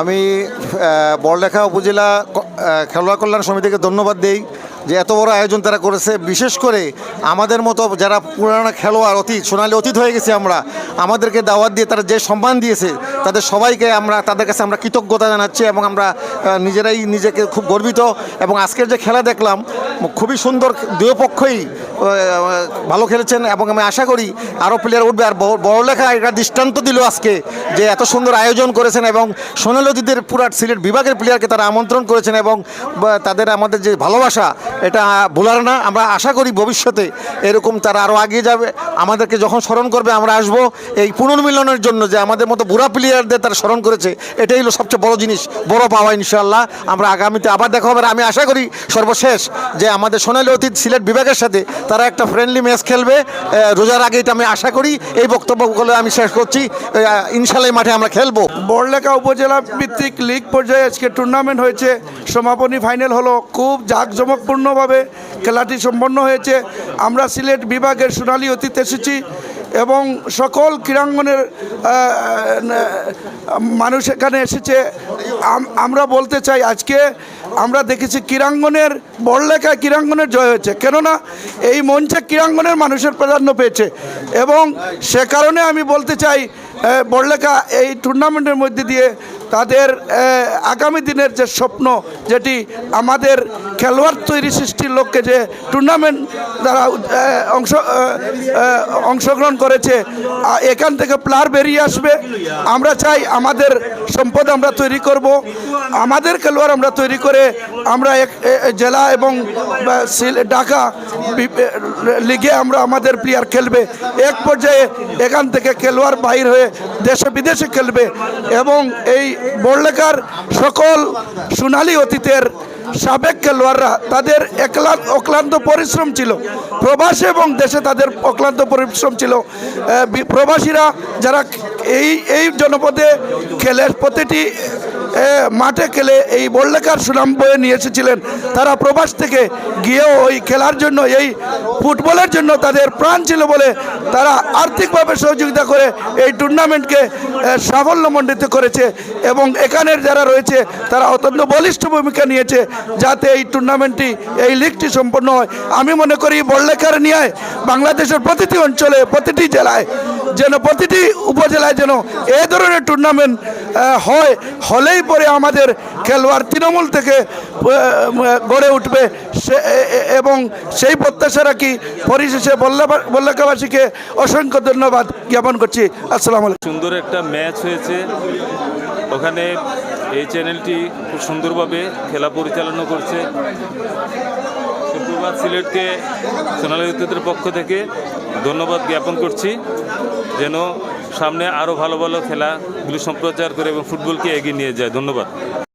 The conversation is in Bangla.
আমি বড়লেখা উপজেলা খেলোয়াড় কল্যাণ সমিতিকে ধন্যবাদ দিই যে এত বড় আয়োজন তারা করেছে। বিশেষ করে আমাদের মতো যারা পুরানো খেলোয়াড়, অতীত, সোনালী অতীত হয়ে গেছি আমরা আমাদেরকে দাওয়াত দিয়ে তারা যে সম্মান দিয়েছে, তাদের সবাইকে আমরা, তাদের কাছে আমরা কৃতজ্ঞতা জানাচ্ছি এবং আমরা নিজেরাই নিজেকে খুব গর্বিত এবং আজকের যে খেলা দেখলাম, খুবই সুন্দর দুই পক্ষই ভালো খেলেছেন এবং আমি আশা করি আরও প্লেয়ার উঠবে। আর বড়- বড়লেখা এটা দৃষ্টান্ত দিল আজকে যে এত সুন্দর আয়োজন করেছেন এবং সোনালী অতীতের পুরা সিলেট বিভাগের প্লেয়ারকে তারা আমন্ত্রণ করেছেন এবং তাদের আমাদের যে ভালোবাসা, এটা ভোলার না। আমরা আশা করি ভবিষ্যতে এরকম তারা আরও এগিয়ে যাবে। আমাদেরকে যখন স্মরণ করবে, আমরা আসব। এই পুনর্মিলনের জন্য যে আমাদের মতো বুড়া প্লেয়ারদের তারা স্মরণ করেছে, এটাই হলো সবচেয়ে বড় জিনিস, বড় পাওয়া ইনশাল্লাহ আমরা আগামীতে আবার দেখা হবে আমি আশা করি সর্বশেষ যে আমাদের সোনালী অতীত সিলেট বিভাগের সাথে তারা একটা ফ্রেন্ডলি ম্যাচ খেলবে। রোজার আগে এটা আমি আশা করি, এই বক্তব্যগুলো আমি শেষ করছি। ইনশাল্লাহ মাঠে আমরা খেলব। বড়লেখা উপজেলা ভিত্তিক লিগ পর্যায়ে আজকে টুর্নামেন্ট হয়েছে। সমাপনী ফাইনাল হলো, খুব জাঁকজমকপূর্ণভাবে খেলাটি সম্পন্ন হয়েছে। আমরা সিলেট বিভাগের সোনালী অতীত এসেছি। এবং সকল ক্রীড়াঙ্গনের মানুষ এখানে এসেছে। আমরা বলতে চাই আজকে আমরা দেখেছি ক্রীড়াঙ্গনের বড়লেখা ক্রীড়াঙ্গনের জয় হয়েছে। কেননা এই মঞ্চে ক্রীড়াঙ্গনের মানুষের প্রাধান্য পেয়েছে। এবং সে কারণে আমি বলতে চাই বড়লেখা এই টুর্নামেন্টের মধ্যে দিয়ে তাদের আগামী দিনের যে স্বপ্ন যেটি আমাদের খেলোয়াড় তৈরি সৃষ্টির লক্ষ্যে যে টুর্নামেন্ট দ্বারা অংশ অংশগ্রহণ করেছে এখান থেকে প্লার বেরিয়ে আসবে। আমরা চাই আমাদের সম্পদ আমরা তৈরি করব, আমাদের খেলোয়াড় আমরা তৈরি করে আমরা এক জেলা এবং ঢাকা লিগে আমরা আমাদের প্লেয়ার খেলবে। এক পর্যায়ে এখান থেকে খেলোয়াড় বাহির হয়ে দেশে বিদেশে খেলবে এবং এই বড়লেখার সকল সোনালী অতীতের সাবেক খেলোয়াড়রা তাদের একলা অক্লান্ত পরিশ্রম ছিল। প্রবাসী এবং দেশে তাদের অক্লান্ত পরিশ্রম ছিল। প্রবাসীরা যারা এই এই জনপদে খেলে, প্রতিটি মাঠে খেলে এই বড়লেখার সুনাম বয়ে নিয়ে এসেছিলেন। তারা প্রবাস থেকে গিয়েও ওই খেলার জন্য, এই ফুটবলের জন্য তাদের প্রাণ ছিল বলে তারা আর্থিকভাবে সহযোগিতা করে এই টুর্নামেন্টকে সাফল্যমণ্ডিত করেছে এবং এখানের যারা রয়েছে, তারা অত্যন্ত বলিষ্ঠ ভূমিকা নিয়েছে যাতে এই টুর্নামেন্টটি এই লিগটি সম্পন্ন হয়। আমি মনে করি বড়লেখার নিয়ে বাংলাদেশের প্রতিটি অঞ্চলে, প্রতিটি জেলায় যেন, প্রতিটি উপজেলায় যেন এ ধরনের টুর্নামেন্ট হয়, হলেই পরে আমাদের খেলোয়াড় তৃণমূল থেকে গড়ে উঠবে এবং সেই প্রত্যাশা রাখি পরিশেষে বল্লাবা- বল্লাকাবাসীকে অসংখ্য ধন্যবাদ জ্ঞাপন করছি। আসসালাম সুন্দর একটা ম্যাচ হয়েছে। ওখানে এই চ্যানেলটি খুব সুন্দরভাবে খেলা পরিচালনা করছে। সুপ্রভাত সিলেটকে সোনালী বিদ্যুতের পক্ষ থেকে ধন্যবাদ জ্ঞাপন করছি। যেন সামনে আরও ভালো ভালো খেলাগুলি সম্প্রচার করে এবং ফুটবলকে এগিয়ে নিয়ে যায়। ধন্যবাদ।